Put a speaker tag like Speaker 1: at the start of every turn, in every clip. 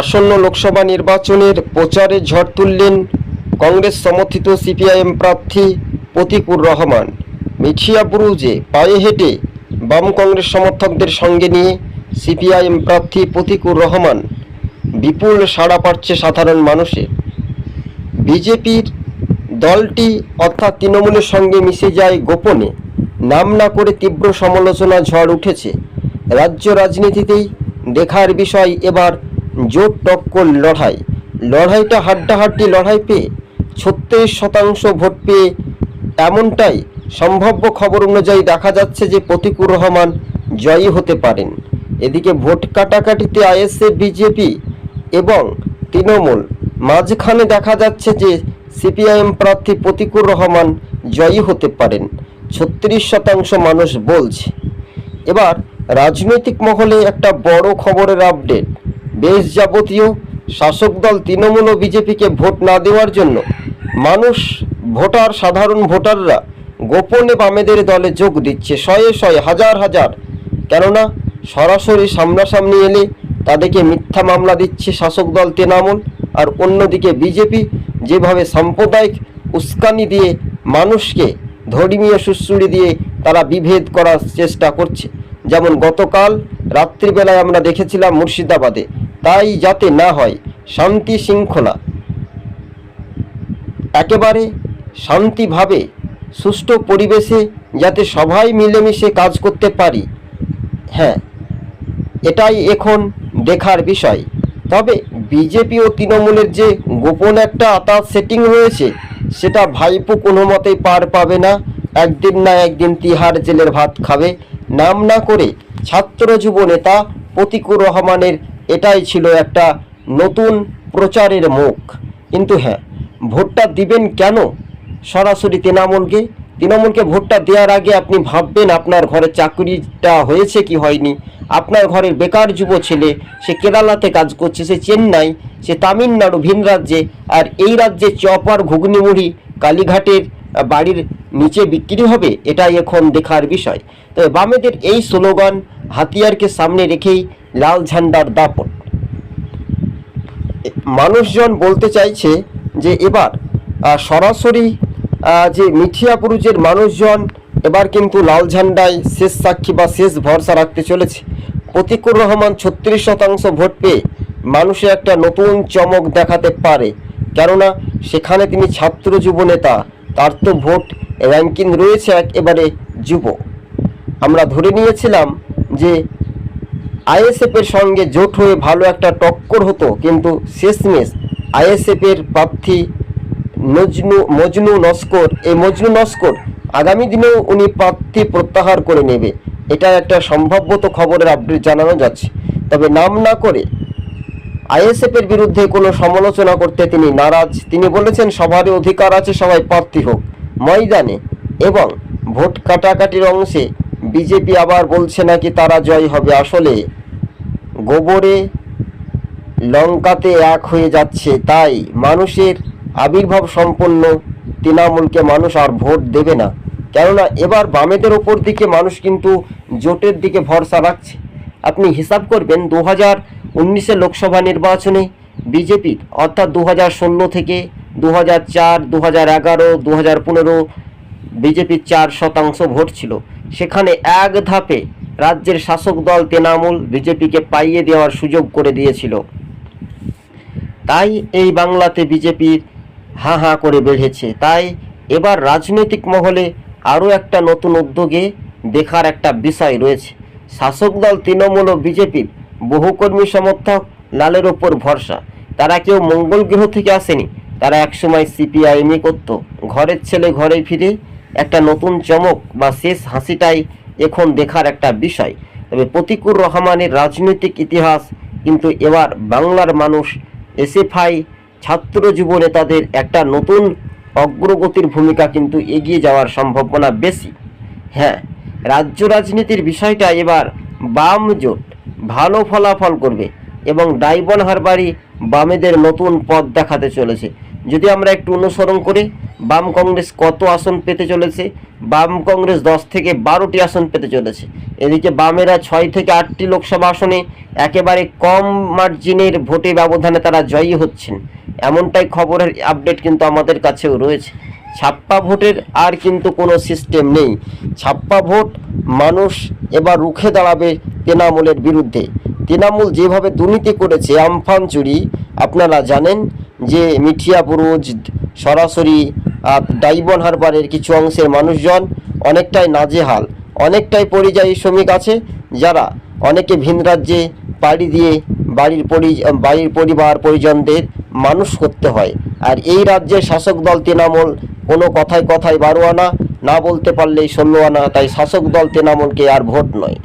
Speaker 1: আসন্ন লোকসভা নির্বাচনের প্রচারে ঝড় তুললেন কংগ্রেস সমর্থিত সিপিআইএম প্রার্থী প্রতিকুর রহমান। মিঠিয়া বুরুজে পায়ে হেঁটে বাম কংগ্রেস সমর্থকদের সঙ্গে নিয়ে সিপিআইএম প্রার্থী প্রতিকুর রহমান বিপুল সাড়া পাচ্ছে সাধারণ মানুষের। বিজেপির দলটি অর্থাৎ তৃণমূলের সঙ্গে মিশে যায় গোপনে। নাম না করে তীব্র সমালোচনা ঝড় উঠেছে। রাজ্য রাজনীতিতেই দেখার বিষয় এবার জোট টক্কর লড়াই। লড়াইটা হাড্ডাহাড্ডি লড়াই পেয়ে ছত্রিশ শতাংশ ভোট পেয়ে এমনটাই সম্ভাব্য খবর অনুযায়ী দেখা যাচ্ছে যে প্রতিকুর রহমান জয়ী হতে পারেন। এদিকে ভোট কাটাকাটিতে আইএসএ, বিজেপি এবং তৃণমূল। মাঝখানে দেখা যাচ্ছে যে সিপিআইএম প্রার্থী প্রতিকুর রহমান জয়ী হতে পারেন। ছত্রিশ শতাংশ মানুষ বলছে। এবার রাজনৈতিক মহলে একটা বড় খবরের আপডেট। বেশ যাবতীয় শাসক দল তৃণমূল ও বিজেপিকে ভোট না দেওয়ার জন্য মানুষ, ভোটার, সাধারণ ভোটাররা গোপনে বামেদের দলে যোগ দিচ্ছে শয়ে শয়ে, হাজার হাজার। কেননা সরাসরি সামনাসামনি এলে তাদেরকে মিথ্যা মামলা দিচ্ছে শাসক দল তৃণমূল আর অন্যদিকে বিজেপি যেভাবে সাম্প্রদায়িক উস্কানি দিয়ে মানুষকে ধর্মীয় সুশ্রুড়ি দিয়ে তারা বিভেদ করার চেষ্টা করছে। যেমন গতকাল রাত্রিবেলায় আমরা দেখেছিলাম মুর্শিদাবাদে তাই যাতে না হয় শান্তি শৃঙ্খলা। একেবারে শান্তিভাবে, সুষ্ঠু পরিবেশে যাতে সবাই মিলেমিশে কাজ করতে পারি। হ্যাঁ এটাই এখন দেখার বিষয়। তবে বিজেপি ও তৃণমূলের যে গোপন একটা আতার সেটিং রয়েছে, সেটা ভাইপো কোনো মতেই পার পাবে না। একদিন না একদিন তিহার জেলের ভাত খাবে। নাম না করে ছাত্র যুব নেতা প্রতিকুর রহমানের এটাই ছিল একটা নতুন প্রচারের মুখ। কিন্তু হ্যাঁ ভোটটা দিবেন কেন? সরাসরি তৃণমূলকে? তৃণমূলকে ভোটটা দেওয়ার আগে আপনি ভাববেন আপনার ঘরে চাকরিটা হয়েছে কি হয়নি? আপনার ঘরের বেকার যুব ছেলে, সে কেরালাতে কাজ করছে, সে চেন্নাই, সে তামিলনাড়ু ভিন রাজ্যে, আর এই রাজ্যে চপার ঘুগনি মুড়ি কালীঘাটের বাড়ির নিচে বিক্রি হবে, এটাই এখন দেখার বিষয়। তবে বামেদের এই স্লোগান হাতিয়ারকে সামনে রেখেই লাল ঝান্ডার দাপট। মানুষজন বলতে চাইছে যে এবার সরাসরি যে মিঠিয়া পুরুষের মানুষজন এবার কিন্তু লাল ঝান্ডায় শেষ সাক্ষী বা শেষ ভরসা রাখতে চলেছে। প্রতিকুর রহমান ছত্রিশ শতাংশ ভোট পেয়ে মানুষে একটা নতুন চমক দেখাতে পারে। কেননা, সেখানে তিনি ছাত্র যুব নেতা, তার তো ভোট র্যাঙ্কিং রয়েছে একেবারে যুব। আমরা ধরে নিয়েছিলাম যে আইএসএফ এর সঙ্গে জোট হয়ে ভালো একটা টক্কর হতো, কিন্তু শেষমেশ আইএসএফ এর প্রার্থী নজনু, মজনু নস্কর, এই মজনু নস্কর আগামী দিনেও উনি প্রার্থী প্রত্যাহার করে নেবে। এটা একটা সম্ভাব্যত খবরের আপডেট জানানো যাচ্ছে। তবে নাম না করে আইএসএফ এর বিরুদ্ধে কোনো সমালোচনা করতে তিনি নারাজ। তিনি বলেছেন সবারই অধিকার আছে, সবাই প্রার্থী হোক। ময়দানে এবং ভোট কাটাকাটির অংশে বিজেপি আবার বলছে নাকি তারা জয় হবে। আসলে গোবরে লঙ্কাতে এক হয়ে যাচ্ছে, তাই মানুষের আবির্ভাব সম্পন্ন তৃণমূলকে মানুষ আর ভোট দেবে না। কেননা এবার বামেদের ওপর দিকে মানুষ কিন্তু জোটের দিকে ভরসা রাখছে। আপনি হিসাব করবেন দু হাজার উনিশের লোকসভা নির্বাচনে বিজেপির, অর্থাৎ দু হাজার ষোলো থেকে দু হাজার চার দু হাজার এগারো দু হাজার পনেরো বিজেপির চার শতাংশ ভোট ছিল। সেখানে এক ধাপে রাজ্যের শাসক দল তৃণমূল বিজেপিকে পাইয়ে দেওয়ার সুযোগ করে দিয়েছিল। তাই এই বাংলাতে বিজেপির হা হা করে বেড়েছে। তাই এবার রাজনৈতিক মহলে আরও একটা নতুন উদ্যোগে দেখার একটা বিষয় রয়েছে। শাসক দল তৃণমূল ও বিজেপির বহু কর্মী সমর্থক লালের ওপর ভরসা। তারা কেউ মঙ্গল গ্রহ থেকে আসেনি। তারা একসময় সিপিআইএমই করত। ঘরের ছেলে ঘরে ফিরে একটা নতুন চমক বা শেষ হাসিটাই এখন দেখার একটা বিষয়। তবে প্রতিকুর রহমানের রাজনৈতিক ইতিহাস কিন্তু এবার বাংলার মানুষ এসএফআই ছাত্র যুব নেতাদের একটা নতুন অগ্রগতির ভূমিকা কিন্তু এগিয়ে যাওয়ার সম্ভাবনা বেশি। হ্যাঁ রাজ্য রাজনীতির বিষয়টা এবার বাম জোট ভালো ফলাফল করবে এবং ডাইবন হারবারি বামেদের নতুন পথ দেখাতে চলেছে। যদি আমরা একটু অনুসরণ করে বাম কংগ্রেস কত আসন পেতে চলেছে? বাম কংগ্রেস দশ থেকে বারোটি আসন পেতে চলেছে। এদিকে বামেরা ছয় থেকে আটটি লোকসভা আসনে একেবারে কম মার্জিনের ভোটে ব্যবধানে তারা জয়ী হচ্ছেন। এমনটাই খবরের আপডেট কিন্তু আমাদের কাছেও রয়েছে। ছাপ্পা ভোটের আর কিন্তু কোনো সিস্টেম নেই। ছাপ্পা ভোট মানুষ এবার রুখে দাঁড়াবে তৃণমূলের বিরুদ্ধে। তৃণমূল যেভাবে দুর্নীতি করেছে, আমফান চুরি, আপনারা জানেন যে মিঠিয়া বুরুজ সরাসরি ডাইবন হারবারের কিছু অংশের মানুষজন অনেকটাই নাজেহাল, অনেকটাই পরিযায়ী শ্রমিক আছে যারা অনেকে ভিন রাজ্যে পাড়ি দিয়ে বাড়ির পরি, বাড়ির পরিবার, পরিজনদের মানুষ করতে হয়। আর এই রাজ্যের শাসক দল তৃণমূল কোনো কথায় কথায় বারো আনা না বলতে পারলেই ষোলো আনা তাই শাসক দল তৃণমূলকে আর ভোট নয়।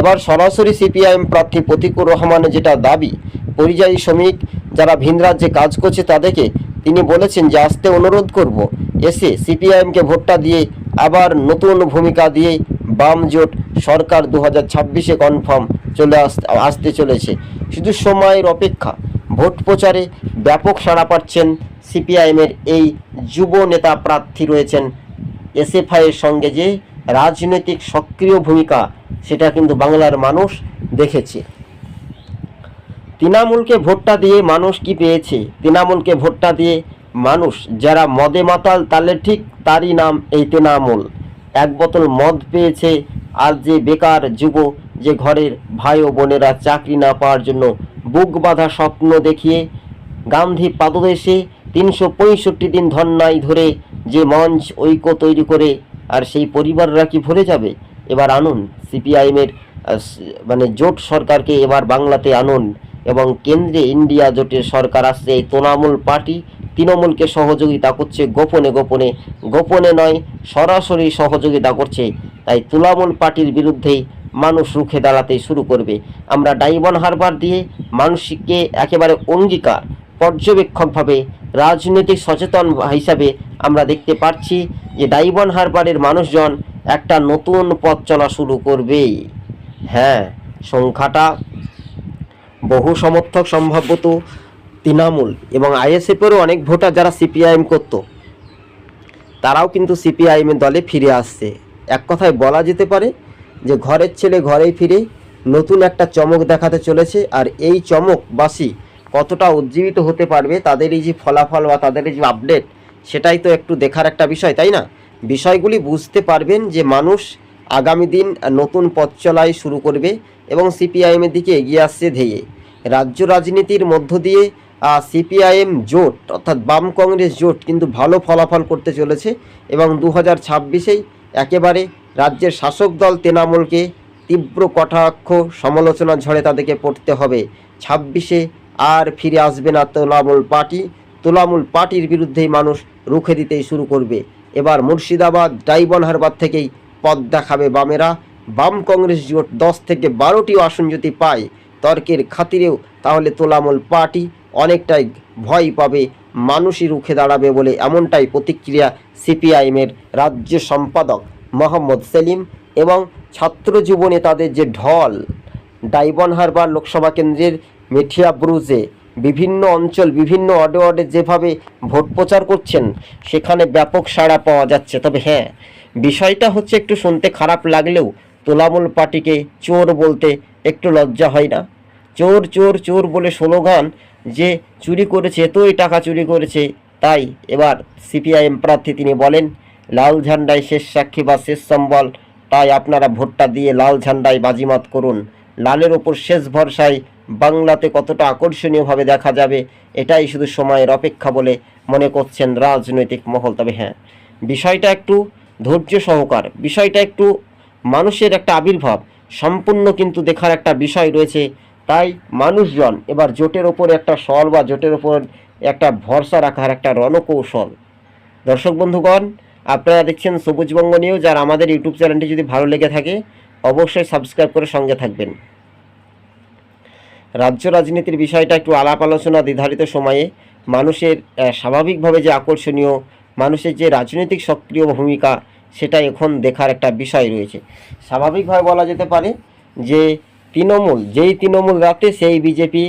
Speaker 1: এবার সরাসরি সিপিআইএম প্রার্থী প্রতিকুর রহমানের যেটা দাবি, পরিযায়ী শ্রমিক যারা ভিন রাজ্যে কাজ করছে তাদেরকে তিনি বলেছেন যে আসতে অনুরোধ করব। এসে সিপিআইএমকে ভোটটা দিয়ে আবার নতুন ভূমিকা দিয়ে বাম জোট সরকার দু হাজার ছাব্বিশে কনফার্ম চলে আসতে আসতে চলেছে। শুধু সময়ের অপেক্ষা, ভোট প্রচারে ব্যাপক সাড়া পাচ্ছেন সিপিআইএমের এই যুব নেতা প্রার্থী রয়েছেন এসএফআইয়ের সঙ্গে যে রাজনৈতিক সক্রিয় ভূমিকা, সেটা কিন্তু বাংলার মানুষ দেখেছে। তৃণমূলকে ভোটটা দিয়ে মানুষ কি পেয়েছে? তৃণমূলকে ভোটটা দিয়ে মানুষ, যারা মদে মাতাল, তাহলে ঠিক তারই নাম এই তৃণমূল। এক বোতল মদ পেয়েছে আর যে বেকার যুব, যে ঘরের ভাই ও বোনেরা চাকরি না পাওয়ার জন্য বুক বাঁধা স্বপ্ন দেখিয়ে গান্ধী পাদদেশে তিনশো পঁয়ষট্টি দিন ধর্নায় ধরে যে মঞ্চ, ঐক্য তৈরি করে আর সেই পরিবাররা কি ভরে যাবে? এবার আনুন, সিপিআইএমের মানে জোট সরকারকে এবার বাংলাতে আনুন। এবং কেন্দ্রে ইন্ডিয়া জোটের সরকার আসছে এই তৃণমূল পার্টি। তৃণমূলকে সহযোগিতা করছে গোপনে গোপনে। গোপনে নয়, সরাসরি সহযোগিতা করছে। তাই তৃণমূল পার্টির বিরুদ্ধেই মানুষ রুখে দাঁড়াতে শুরু করবে। আমরা ডাইবন হারবার দিয়ে মানুষকে একেবারে অঙ্গীকার, পর্যবেক্ষকভাবে, রাজনৈতিক সচেতন হিসাবে আমরা দেখতে পাচ্ছি যে ডাইবন হারবারের মানুষজন একটা নতুন পথ চলা শুরু করবে হ্যাঁ সংখ্যাটা বহু সমর্থক সম্ভবত তৃণমূল এবং আইএসএফেরও অনেক ভোটার যারা সিপিআইএম করত, তারাও কিন্তু সিপিআইএমের দলে ফিরে আসছে। এক কথায় বলা যেতে পারে যে ঘরের ছেলে ঘরেই ফিরে নতুন একটা চমক দেখাতে চলেছে, আর এই চমকবাসী কতটা উজ্জীবিত হতে পারবে, তাদের এই যে ফলাফল বা তাদের এই যে আপডেট, সেটাই তো একটু দেখার একটা বিষয়, তাই না? বিষয়গুলি বুঝতে পারবেন যে মানুষ আগামী দিন নতুন পথ চলাই শুরু করবে এবং সিপিআইএমের দিকে এগিয়ে আসছে ধেয়ে। রাজ্য রাজনীতির মধ্য দিয়ে সিপিআইএম জোট, অর্থাৎ বাম কংগ্রেস জোট কিন্তু ভালো ফলাফল করতে চলেছে এবং দু হাজার ছাব্বিশেই একেবারে রাজ্যের শাসক দল তৃণমূলকে তীব্র কটাক্ষ, সমালোচনা, ঝড়ে তাদেরকে পড়তে হবে। ছাব্বিশে আর ফিরে আসবে না তোলামূল পার্টি। তোলামূল পার্টির বিরুদ্ধেই মানুষ রুখে দিতেই শুরু করবে। এবার মুর্শিদাবাদ, ডাইবন হারবার থেকেই পথ দেখাবে বামেরা। বাম কংগ্রেস জোট দশ থেকে বারোটি আসন যদি পায়। তর্কের খাতিরেও তাহলে তোলামূল পার্টি অনেকটাই ভয় পাবে, মানুষই রুখে দাঁড়াবে বলে এমনটাই প্রতিক্রিয়া সিপিআইএমের রাজ্য সম্পাদক মোহাম্মদ সেলিম এবং ছাত্র যুব নেতাদের যে ঢল, ডাইবন হারবার লোকসভা কেন্দ্রের মেঠিয়া ব্রুজে বিভিন্ন অঞ্চল, বিভিন্ন ওয়ার্ডে ওয়ার্ডে যেভাবে ভোট প্রচার করছেন, সেখানে ব্যাপক সাড়া পাওয়া যাচ্ছে। তবে হ্যাঁ বিষয়টা হচ্ছে একটু শুনতে খারাপ লাগলেও তোলামূল পার্টিকে চোর বলতে একটু লজ্জা হয় না। চোর চোর চোর বলে স্লোগান যে চুরি করেছে, এতই টাকা চুরি করেছে। তাই এবার সিপিআইএম প্রার্থী তিনি বলেন, লাল ঝান্ডায় শেষ সাক্ষী বা শেষ সম্বল, তাই আপনারা ভোটটা দিয়ে লাল ঝান্ডায় বাজিমাত করুন। লালের ওপর শেষ ভরসায় বাংলাতে কতটা আকর্ষণীয়ভাবে দেখা যাবে, এটাই শুধু সময়ের অপেক্ষা বলে মনে করছেন রাজনৈতিক মহল। তবে হ্যাঁ বিষয়টা একটু ধৈর্য সহকার, বিষয়টা একটু মানুষের একটা আবির্ভাব। সম্পূর্ণ কিন্তু দেখার একটা বিষয় রয়েছে। তাই মানুষজন এবার জোটের ওপর একটা সল বা জোটের ওপর একটা ভরসা রাখার একটা রণকৌশল। দর্শক বন্ধুগণ, আপনারা দেখছেন সবুজবঙ্গ নিউজ আর আমাদের ইউটিউব চ্যানেলটি যদি ভালো লেগে থাকে, অবশ্যই সাবস্ক্রাইব করে সঙ্গে থাকবেন। রাজ্য রাজনীতির বিষয়টা একটু আলাপ আলোচনা নির্ধারিত সময়ে মানুষের স্বাভাবিকভাবে যে আকর্ষণীয়, মানুষের যে রাজনৈতিক সক্রিয় ভূমিকা সেটা এখন দেখার একটা বিষয় রয়েছে। স্বাভাবিকভাবে বলা যেতে পারে যে তৃণমূল, যেই তৃণমূল রাতে সেই বিজেপি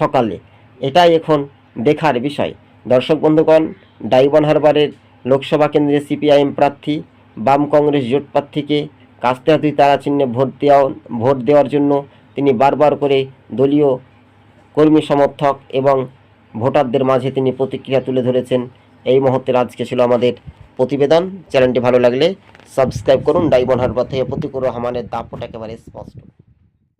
Speaker 1: সকালে, এটাই এখন দেখার বিষয়। দর্শক বন্ধুগণ, ডাইবন হারবারের লোকসভা কেন্দ্রে সিপিআইএম প্রার্থী, বাম কংগ্রেস জোট প্রার্থীকে কাস্তে হাতুই তারা চিহ্নে ভোট দেওয়া ভোট দেওয়ার জন্য তিনি বারবার করে দলীয় কর্মী সমর্থক এবং ভোটারদের মাঝে তিনি প্রতিক্রিয়া তুলে ধরেছেন। এই মুহূর্তের আজকে ছিল আমাদের প্রতিবেদন। চ্যানেলটি ভালো লাগলে সাবস্ক্রাইব করুন। ডাইবন হারবার থেকে প্রতিকুর রহমানের দাপট একেবারে স্পষ্ট।